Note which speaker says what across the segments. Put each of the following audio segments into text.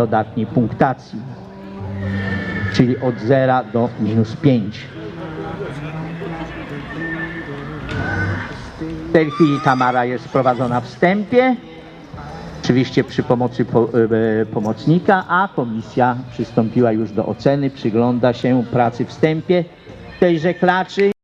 Speaker 1: dodatniej punktacji, czyli od 0 do minus 5. W tej chwili Tamara jest prowadzona wstępie, oczywiście przy pomocy po, e, pomocnika, a komisja przystąpiła już do oceny, przygląda się pracy wstępie tejże klaczy.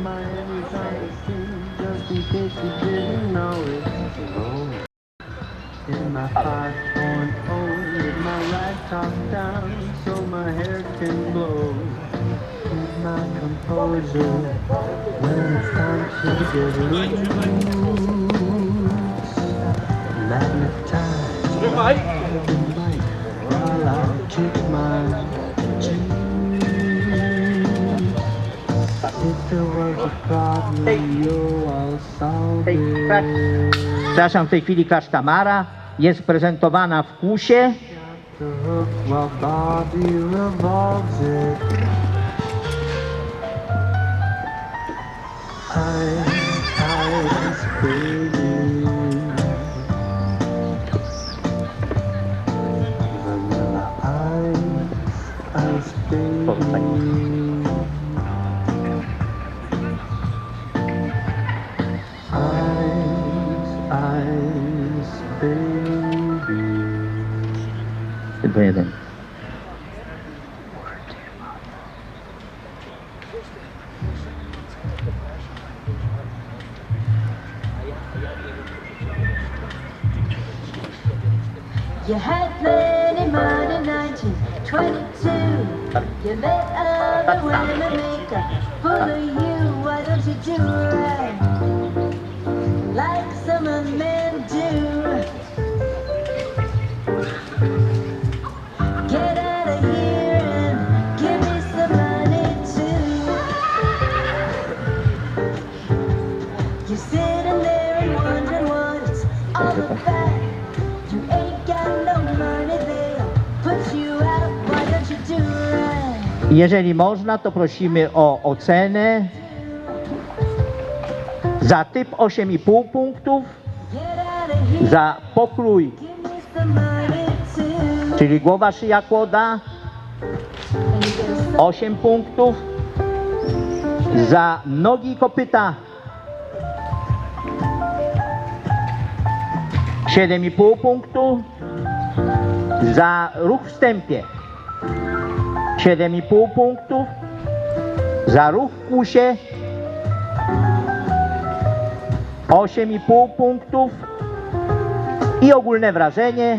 Speaker 2: Miami's on the scene, just in case you didn't know it. Oh. In my 5.0 with my right top down, so my hair can blow. Keep my composure when it's time to get loose. Magnetize the mic while I kick my Solve it.
Speaker 1: Przepraszam, w tej chwili klacz Tamara jest prezentowana w kusie.
Speaker 2: The hook Ice, ice, baby.
Speaker 1: Tylko jeden.
Speaker 3: You had plenty money in 1922. You let other women make a fool of you. Why don't you do right You're sitting there and wondering what it's all about. You ain't got no money, they'll put you out. Why don't you do right?
Speaker 1: Jeżeli można, to prosimy o ocenę. Za typ 8,5 punktów, za pokrój, czyli głowa, szyja, kłoda.
Speaker 3: And you get a
Speaker 1: 8 punktów, za nogi kopyta 7,5 punktu, za ruch wstępie 7,5 punktów, za ruch w kusie 8,5 punktów i ogólne wrażenie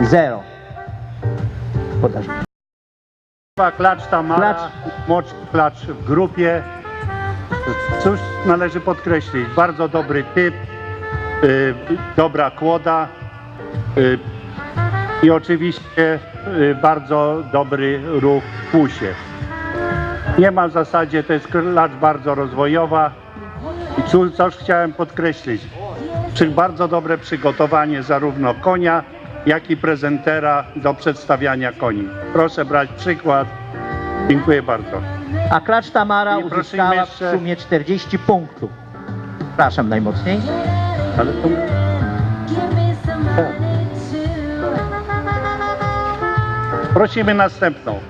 Speaker 1: 0. Podasz.
Speaker 4: Klacz Tamara,
Speaker 1: Klacz.
Speaker 4: młodszy klacz w grupie. Cóż należy podkreślić, bardzo dobry typ, dobra kłoda y, i oczywiście y, bardzo dobry ruch w pusie. Nie ma w zasadzie, to jest klacz bardzo rozwojowa i co, coś chciałem podkreślić, bardzo dobre przygotowanie zarówno konia, jak i prezentera do przedstawiania koni. Proszę brać przykład. Dziękuję bardzo.
Speaker 1: A klacz Tamara
Speaker 4: I
Speaker 1: uzyskała w
Speaker 4: jeszcze-
Speaker 1: sumie 40 punktów. Przepraszam najmocniej.
Speaker 4: Ale to... Prosimy następną.